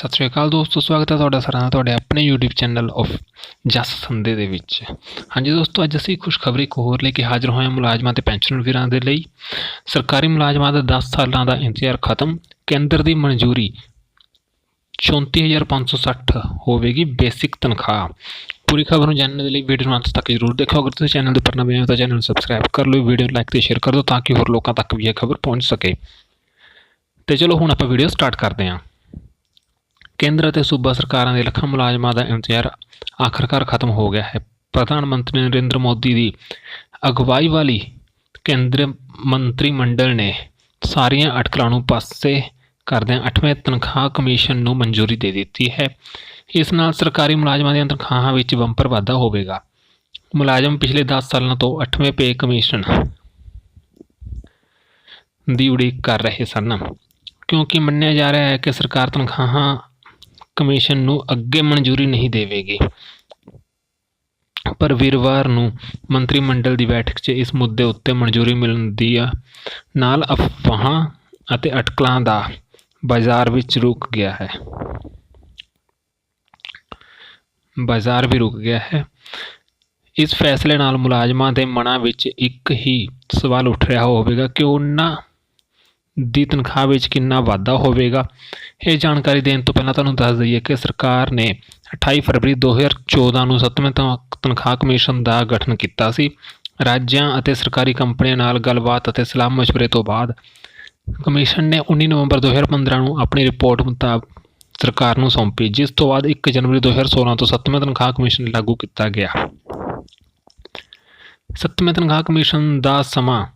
ਸਤਿ ਸ਼੍ਰੀ ਅਕਾਲ ਦੋਸਤੋ, ਸਵਾਗਤ ਹੈ ਤੁਹਾਡਾ ਸਾਰਿਆਂ ਦਾ, ਤੁਹਾਡੇ ਆਪਣੇ YouTube ਚੈਨਲ ਆਫ ਜਸ ਸੰਦੇ ਦੇ ਵਿੱਚ। ਹਾਂਜੀ ਦੋਸਤੋ, ਅੱਜ ਅਸੀਂ ਖੁਸ਼ਖਬਰੀ ਇੱਕ ਹੋਰ ਲੈ ਕੇ ਹਾਜ਼ਰ ਹੋਏ ਹਾਂ ਮੁਲਾਜ਼ਮਾਂ ਤੇ ਪੈਨਸ਼ਨ ਵੀਰਾਂ ਦੇ ਲਈ। ਸਰਕਾਰੀ ਮੁਲਾਜ਼ਮਾਂ ਦਾ 10 ਸਾਲਾਂ ਦਾ ਇੰਤਜ਼ਾਰ ਖਤਮ, ਕੇਂਦਰ ਦੀ ਮਨਜ਼ੂਰੀ 34560 ਹੋਵੇਗੀ ਬੇਸਿਕ ਤਨਖਾਹ। ਪੂਰੀ ਖਬਰ ਨੂੰ ਜਾਣਨ ਦੇ ਲਈ ਵੀਡੀਓ ਨੂੰ ਅੰਤ ਤੱਕ ਜ਼ਰੂਰ ਦੇਖੋ ਅਗਰ ਤੁਸੀਂ ਚੈਨਲ ਦੇ ਉੱਪਰ ਨਵੇਂ ਹੋ ਤਾਂ ਚੈਨਲ ਨੂੰ ਸਬਸਕ੍ਰਾਈਬ ਕਰ ਲਓ, ਵੀਡੀਓ ਨੂੰ ਲਾਈਕ ਤੇ ਸ਼ੇਅਰ ਕਰ ਦਿਓ ਤਾਂ ਕਿ ਹੋਰ ਲੋਕਾਂ ਤੱਕ ਵੀ ਇਹ ਖਬਰ ਪਹੁੰਚ ਸਕੇ। ਤੇ ਚਲੋ ਹੁਣ ਆਪਾਂ ਵੀਡੀਓ ਸਟਾਰਟ ਕਰਦੇ ਹਾਂ। ਕੇਂਦਰ ਅਤੇ ਸੂਬਾ ਸਰਕਾਰਾਂ ਦੇ ਲੱਖਾਂ ਮੁਲਾਜ਼ਮਾਂ ਦਾ ਇੰਤਜ਼ਾਰ ਆਖਰਕਾਰ ਖਤਮ ਹੋ ਗਿਆ ਹੈ। ਪ੍ਰਧਾਨ ਮੰਤਰੀ ਨਰਿੰਦਰ ਮੋਦੀ ਦੀ ਅਗਵਾਈ ਵਾਲੀ ਕੇਂਦਰ ਮੰਤਰੀ ਮੰਡਲ ਨੇ ਸਾਰੀਆਂ ਅਟਕਲਾਂ ਨੂੰ ਪਾਸੇ ਕਰਦਿਆਂ 8ਵੇਂ ਤਨਖਾਹ ਕਮਿਸ਼ਨ ਨੂੰ ਮਨਜ਼ੂਰੀ ਦੇ ਦਿੱਤੀ ਹੈ। ਇਸ ਨਾਲ ਸਰਕਾਰੀ ਮੁਲਾਜ਼ਮਾਂ ਦੀਆਂ ਤਨਖਾਹਾਂ ਵਿੱਚ ਬੰਪਰ ਵਾਧਾ ਹੋਵੇਗਾ। ਮੁਲਾਜ਼ਮ ਪਿਛਲੇ 10 ਸਾਲਾਂ ਤੋਂ 8ਵੇਂ ਪੇ ਕਮਿਸ਼ਨ ਦੀ ਉਡੀਕ ਕਰ ਰਹੇ ਸਨ। ਕਿਉਂਕਿ ਮੰਨਿਆ ਜਾ ਰਿਹਾ ਹੈ ਕਿ ਸਰਕਾਰ ਤਨਖਾਹਾਂ ਕਮਿਸ਼ਨ ਨੂੰ ਅੱਗੇ ਮਨਜ਼ੂਰੀ ਨਹੀਂ ਦੇਵੇਗੀ। ਪਰ ਵੀਰਵਾਰ ਨੂੰ ਮੰਤਰੀ ਮੰਡਲ ਦੀ ਬੈਠਕ 'ਚ ਇਸ ਮੁੱਦੇ ਉੱਤੇ ਮਨਜ਼ੂਰੀ ਮਿਲਣ ਦੀ ਨਾਲ ਅਫਵਾਹਾਂ ਅਤੇ ਅਟਕਲਾਂ ਦਾ ਬਾਜ਼ਾਰ ਵਿੱਚ ਰੁਕ ਗਿਆ ਹੈ। ਬਾਜ਼ਾਰ ਵੀ ਰੁਕ ਗਿਆ ਹੈ। ਇਸ ਫੈਸਲੇ ਨਾਲ ਮੁਲਾਜ਼ਮਾਂ ਦੇ ਮਨਾਂ ਵਿੱਚ ਇੱਕ ਹੀ ਸਵਾਲ ਉੱਠ ਰਿਹਾ ਹੋਵੇਗਾ ਕਿ ਉਹਨਾਂ ਦੀ ਤਨਖਾਹ ਵਿੱਚ ਕਿੰਨਾ ਵਾਧਾ ਹੋਵੇਗਾ? ਇਹ ਜਾਣਕਾਰੀ ਦੇਣ ਤੋਂ ਪਹਿਲਾਂ ਤੁਹਾਨੂੰ ਦੱਸ ਦਈਏ ਕਿ ਸਰਕਾਰ ਨੇ 28 ਫਰਵਰੀ 2014 ਨੂੰ 7ਵੇਂ ਤਨਖਾਹ ਕਮਿਸ਼ਨ ਦਾ ਗਠਨ ਕੀਤਾ ਸੀ। ਰਾਜਾਂ ਅਤੇ ਸਰਕਾਰੀ ਕੰਪਨੀਆਂ ਨਾਲ ਗੱਲਬਾਤ ਅਤੇ ਸਲਾਹ ਮਸ਼ਵਰੇ ਤੋਂ ਬਾਅਦ ਕਮਿਸ਼ਨ ਨੇ 19 ਨਵੰਬਰ 2015 ਨੂੰ ਆਪਣੀ ਰਿਪੋਰਟ ਮੁਤਾਬਕ ਸਰਕਾਰ ਨੂੰ ਸੌਂਪੀ, ਜਿਸ ਤੋਂ ਬਾਅਦ 1 ਜਨਵਰੀ 2016 ਤੋਂ ਸੱਤਵੇਂ ਤਨਖਾਹ ਕਮਿਸ਼ਨ ਲਾਗੂ ਕੀਤਾ ਗਿਆ। ਸੱਤਵੇਂ ਤਨਖਾਹ ਕਮਿਸ਼ਨ ਦਾ ਸਮਾਂ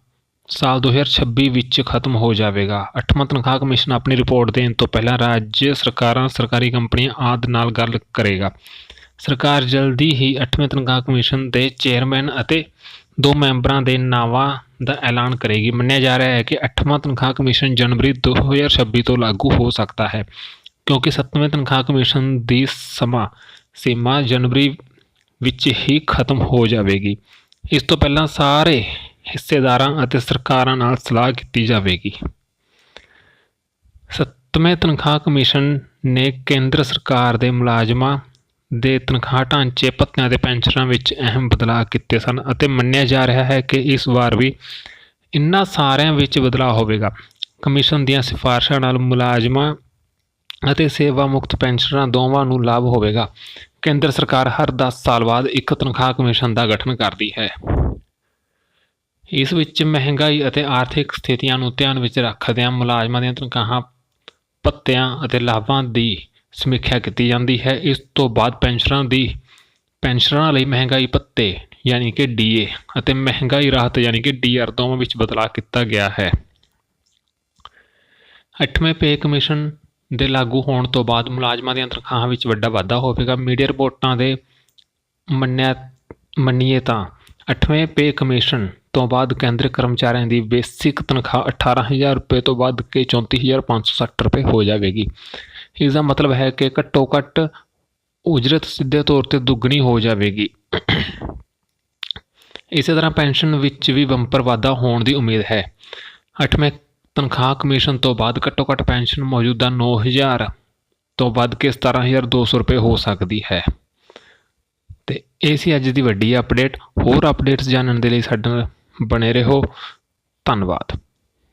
ਸਾਲ 2026 ਵਿੱਚ ਖਤਮ ਹੋ ਜਾਵੇਗਾ। 8ਵਾਂ ਤਨਖਾਹ ਕਮਿਸ਼ਨ ਆਪਣੀ ਰਿਪੋਰਟ ਦੇਣ ਤੋਂ ਪਹਿਲਾਂ ਰਾਜ ਸਰਕਾਰਾਂ ਸਰਕਾਰੀ ਕੰਪਨੀਆਂ ਆਦਿ ਨਾਲ ਗੱਲ ਕਰੇਗਾ। ਸਰਕਾਰ ਜਲਦੀ ਹੀ 8ਵੇਂ ਤਨਖਾਹ ਕਮਿਸ਼ਨ ਦੇ ਚੇਅਰਮੈਨ ਅਤੇ ਦੋ ਮੈਂਬਰਾਂ ਦੇ ਨਾਵਾਂ ਦਾ ਐਲਾਨ ਕਰੇਗੀ। ਮੰਨਿਆ ਜਾ ਰਿਹਾ ਹੈ ਕਿ 8ਵਾਂ ਤਨਖਾਹ ਕਮਿਸ਼ਨ ਜਨਵਰੀ 2026 ਤੋਂ ਲਾਗੂ ਹੋ ਸਕਦਾ ਹੈ, ਕਿਉਂਕਿ 7ਵੇਂ ਤਨਖਾਹ ਕਮਿਸ਼ਨ ਦੀ ਸਮਾਂ ਸੀਮਾ ਜਨਵਰੀ ਵਿੱਚ ਹੀ ਖਤਮ ਹੋ ਜਾਵੇਗੀ। ਇਸ ਤੋਂ ਪਹਿਲਾਂ ਸਾਰੇ ਹਿੱਸੇਦਾਰਾਂ ਅਤੇ ਸਰਕਾਰਾਂ ਨਾਲ ਸਲਾਹ ਕੀਤੀ ਜਾਵੇਗੀ। ਸੱਤਵੇਂ ਤਨਖਾਹ ਕਮਿਸ਼ਨ ਨੇ ਕੇਂਦਰ ਸਰਕਾਰ ਦੇ ਮੁਲਾਜ਼ਮਾਂ ਦੇ ਤਨਖਾਹ ਢਾਂਚੇ ਭੱਤਿਆਂ ਦੇ ਪੈਨਸ਼ਨਾਂ ਵਿੱਚ ਅਹਿਮ ਬਦਲਾਅ ਕੀਤੇ ਸਨ ਅਤੇ ਮੰਨਿਆ ਜਾ ਰਿਹਾ ਹੈ ਕਿ ਇਸ ਵਾਰ ਵੀ ਇਨ੍ਹਾਂ ਸਾਰਿਆਂ ਵਿੱਚ ਬਦਲਾਅ ਹੋਵੇਗਾ। ਕਮਿਸ਼ਨ ਦੀਆਂ ਸਿਫਾਰਸ਼ਾਂ ਨਾਲ ਮੁਲਾਜ਼ਮਾਂ ਅਤੇ ਸੇਵਾ ਮੁਕਤ ਪੈਨਸ਼ਨਰਾਂ ਦੋਵਾਂ ਨੂੰ ਲਾਭ ਹੋਵੇਗਾ। ਕੇਂਦਰ ਸਰਕਾਰ ਹਰ 10 ਸਾਲ ਬਾਅਦ ਇੱਕ ਤਨਖਾਹ ਕਮਿਸ਼ਨ ਦਾ ਗਠਨ ਕਰਦੀ ਹੈ। ਇਸ ਵਿੱਚ ਮਹਿੰਗਾਈ ਅਤੇ ਆਰਥਿਕ ਸਥਿਤੀਆਂ ਨੂੰ ਧਿਆਨ ਵਿੱਚ ਰੱਖਦਿਆਂ ਮੁਲਾਜ਼ਮਾਂ ਦੀਆਂ ਤਨਖਾਹਾਂ, ਭੱਤਿਆਂ ਅਤੇ ਲਾਭਾਂ ਦੀ ਸਮੀਖਿਆ ਕੀਤੀ ਜਾਂਦੀ ਹੈ। ਇਸ ਤੋਂ ਬਾਅਦ ਪੈਨਸ਼ਨਰਾਂ ਦੀ ਪੈਨਸ਼ਨਰਾਂ ਲਈ ਮਹਿੰਗਾਈ ਭੱਤੇ ਯਾਨੀ ਕਿ ਡੀਏ ਅਤੇ ਮਹਿੰਗਾਈ ਰਾਹਤ ਯਾਨੀ ਕਿ ਡੀਆਰ ਦੋਵਾਂ ਵਿੱਚ ਬਦਲਾਅ ਕੀਤਾ ਗਿਆ ਹੈ। 8ਵੇਂ ਪੇ ਕਮਿਸ਼ਨ ਦੇ ਲਾਗੂ ਹੋਣ ਤੋਂ ਬਾਅਦ ਮੁਲਾਜ਼ਮਾਂ ਦੀਆਂ ਤਨਖਾਹਾਂ ਵਿੱਚ ਵੱਡਾ ਵਾਧਾ ਹੋਵੇਗਾ। ਮੀਡੀਆ ਰਿਪੋਰਟਾਂ ਦੇ ਮੰਨਿਆ, ਮੰਨੀਏ ਤਾਂ 8ਵੇਂ ਪੇ ਕਮਿਸ਼ਨ ਤੋਂ ਬਾਅਦ ਕੇਂਦਰ ਕਰਮਚਾਰੀਆਂ ਦੀ ਬੇਸਿਕ ਤਨਖਾਹ 18000 ਰੁਪਏ ਤੋਂ ਵੱਧ ਕੇ 34560 ਰੁਪਏ ਹੋ ਜਾਵੇਗੀ। ਇਸ ਦਾ ਮਤਲਬ ਹੈ ਕਿ ਘੱਟੋ ਘੱਟ ਉਜਰਤ ਸਿੱਧੇ ਤੌਰ ਤੇ ਦੁੱਗਣੀ ਹੋ ਜਾਵੇਗੀ। ਇਸੇ ਤਰ੍ਹਾਂ ਪੈਨਸ਼ਨ ਵਿੱਚ ਵੀ ਬੰਪਰ ਵਾਧਾ ਹੋਣ ਦੀ ਉਮੀਦ ਹੈ। 8ਵੇਂ ਤਨਖਾਹ ਕਮਿਸ਼ਨ ਤੋਂ ਬਾਅਦ ਘੱਟੋ ਘੱਟ ਪੈਨਸ਼ਨ ਮੌਜੂਦਾ 9000 ਤੋਂ ਵੱਧ ਕੇ 17200 ਰੁਪਏ ਹੋ ਸਕਦੀ ਹੈ। ਤੇ ਇਹ ਸੀ ਅੱਜ ਦੀ ਵੱਡੀ ਅਪਡੇਟ ਹੋਰ ਅਪਡੇਟਸ ਜਾਣਨ ਦੇ ਲਈ ਸਾਡੇ ਨਾਲ ਬਣੇ ਰਹੋ। ਧੰਨਵਾਦ।